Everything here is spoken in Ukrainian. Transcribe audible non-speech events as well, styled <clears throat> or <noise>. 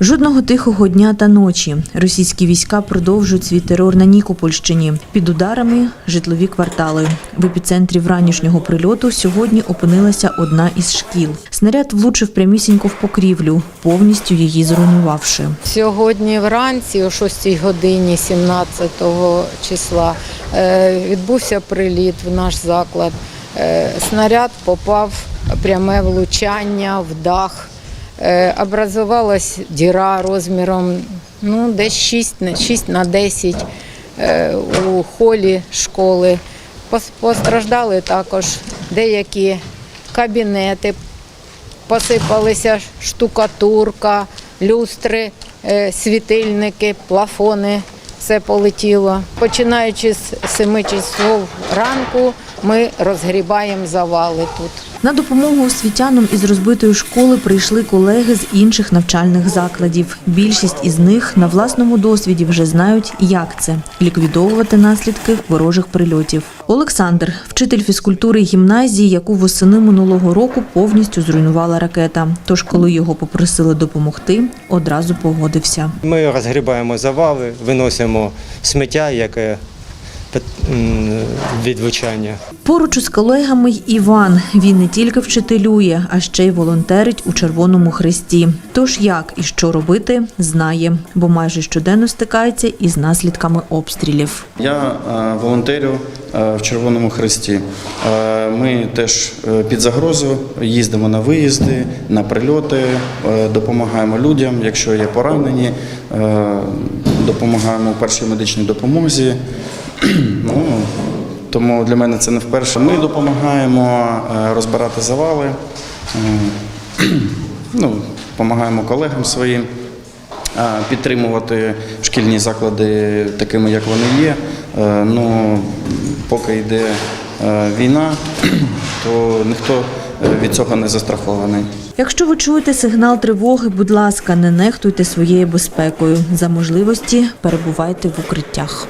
Жодного тихого дня та ночі російські війська продовжують свій терор на Нікопольщині. Під ударами житлові квартали. В епіцентрі вранішнього прильоту сьогодні опинилася одна із шкіл. Снаряд влучив прямісінько в покрівлю, повністю її зруйнувавши. Сьогодні вранці, о 6 годині 17 числа, е, відбувся приліт в наш заклад. Е, Снаряд попав пряме влучання в дах. Е, Образувалась діра розміром ну, десь 6, на- 6 на 10 е, у холі школи. Постраждали також деякі кабінети, посипалися штукатурка, люстри, е, світильники, плафони. Все полетіло. Починаючи з 7 часов ранку, ми розгрібаємо завали тут. На допомогу освітянам із розбитої школи прийшли колеги з інших навчальних закладів. Більшість із них на власному досвіді вже знають, як це ліквідовувати наслідки ворожих прильотів. Олександр, вчитель фізкультури гімназії, яку восени минулого року повністю зруйнувала ракета. Тож, коли його попросили допомогти, одразу погодився. Ми розгрібаємо завали, виносимо сміття, яке пит- м, від влучання. Поруч із колегами й Іван. Він не тільки вчителює, а ще й волонтерить у Червоному Хресті. Тож як і що робити, знає, бо майже щоденно стикається із наслідками обстрілів. Я е, волонтерю е, в Червоному Хресті. Е, Ми теж під загрозу їздимо на виїзди, на прильоти, допомагаємо людям, якщо є поранені, допомагаємо у першій медичній допомозі. <clears throat> Ну, тому для мене це не вперше. Ми допомагаємо е, розбирати завали, е, <clears throat> ну, допомагаємо колегам своїм підтримувати шкільні заклади такими, як вони є. Е, Ну, поки йде е, війна, <clears throat> то ніхто е, від цього не застрахований. Якщо ви чуєте сигнал тривоги, будь ласка, не нехтуйте своєю безпекою. За можливості перебувайте в укриттях.